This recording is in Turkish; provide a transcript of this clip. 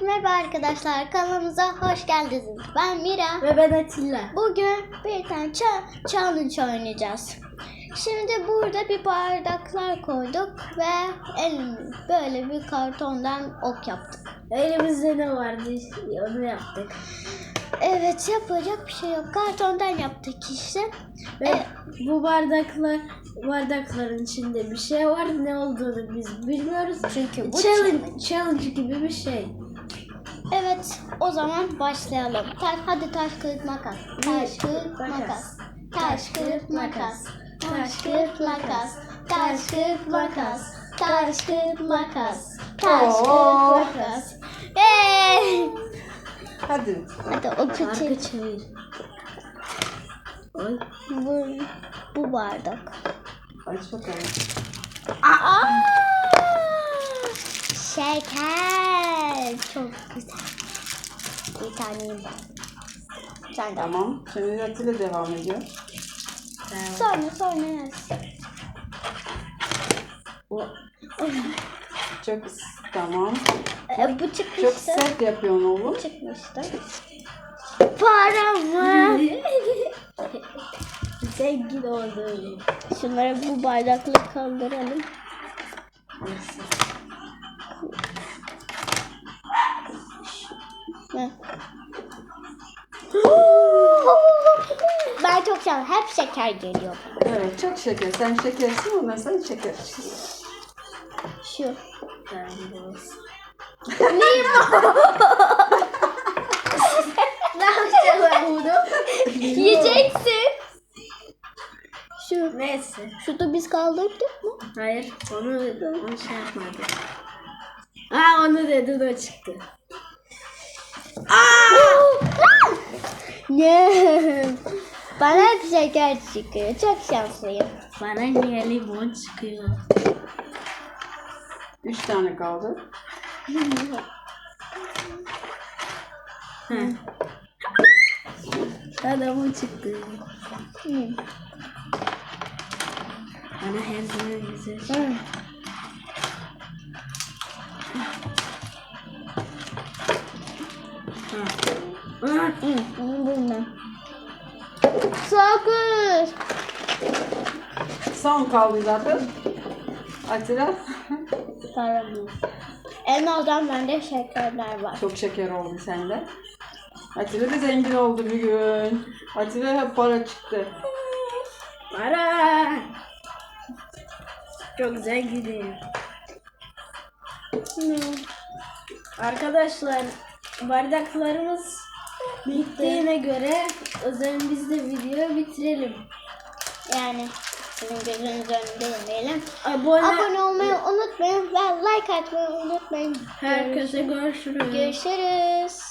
Merhaba arkadaşlar kanalımıza hoş geldiniz. Ben Mira. Ve ben Atilla. Bugün bir tane cha- challenge oynayacağız. Şimdi burada bir bardaklar koyduk ve elimiz böyle bir kartondan ok yaptık. Elimizde ne vardı onu yaptık. Evet yapacak bir şey yok. Kartondan yaptık işte. Ve E, bu bardaklar bardakların içinde bir şey var. Ne olduğunu biz bilmiyoruz. Çünkü bu challenge, challenge gibi bir şey. Evet o zaman başlayalım. Taş, hadi taş kağıt makas. Taş kağıt makas. Taş kağıt makas. Taş kağıt makas. Taş kağıt makas. Taş kağıt makas. Taş Oo. makas. Hey! Hadi. Hadi o Arka küçük. çevir. Oy. Bu, bu bardak. Aç bakalım. Aa! Şeker. Çok güzel. Bir tane ben. Sen de. Tamam. Şimdi Atilla devam ediyor. Sonra sonra yaz. Çok tamam. E, bu Çok çıkmıştı. sert yapıyorsun oğlum. çıkmıştı. Para mı? Zengin oldum. Şunları bu bardakla kaldıralım. Heh. Ben çok seviyorum. Hep şeker geliyor. Evet çok şeker. Sen şekersin ondan sen şeker. Şu. Neyim Ne yapacağım ben bunu? Yiyeceksin. Şu. Neyse. Şurada biz kaldırdık mı? Hayır onu, onu şey yapmadı. Aa onu dedi o çıktı. Bana hep şeker çıkıyor. Çok şanslıyım. Bana niye limon çıkıyor? Üç tane kaldı. Hı. Bana bu çıktı. Hı. Bana her zaman güzel. Hı. Onu bilmem. Sakız. Son kaldı zaten. Atilla. Paramız. En azından bende şekerler var. Çok şeker oldu sende. Atilla da zengin oldu bir gün. Atilla hep para çıktı. Para. Çok. Hı. Arkadaşlar bardaklarımız bittiğine göre o zaman biz de videoyu bitirelim. Yani sizin gözünüz önünde yemeyelim. Abone, Abone olmayı unutmayın ve like atmayı unutmayın. herkese görüşürüz. Görüşürüz.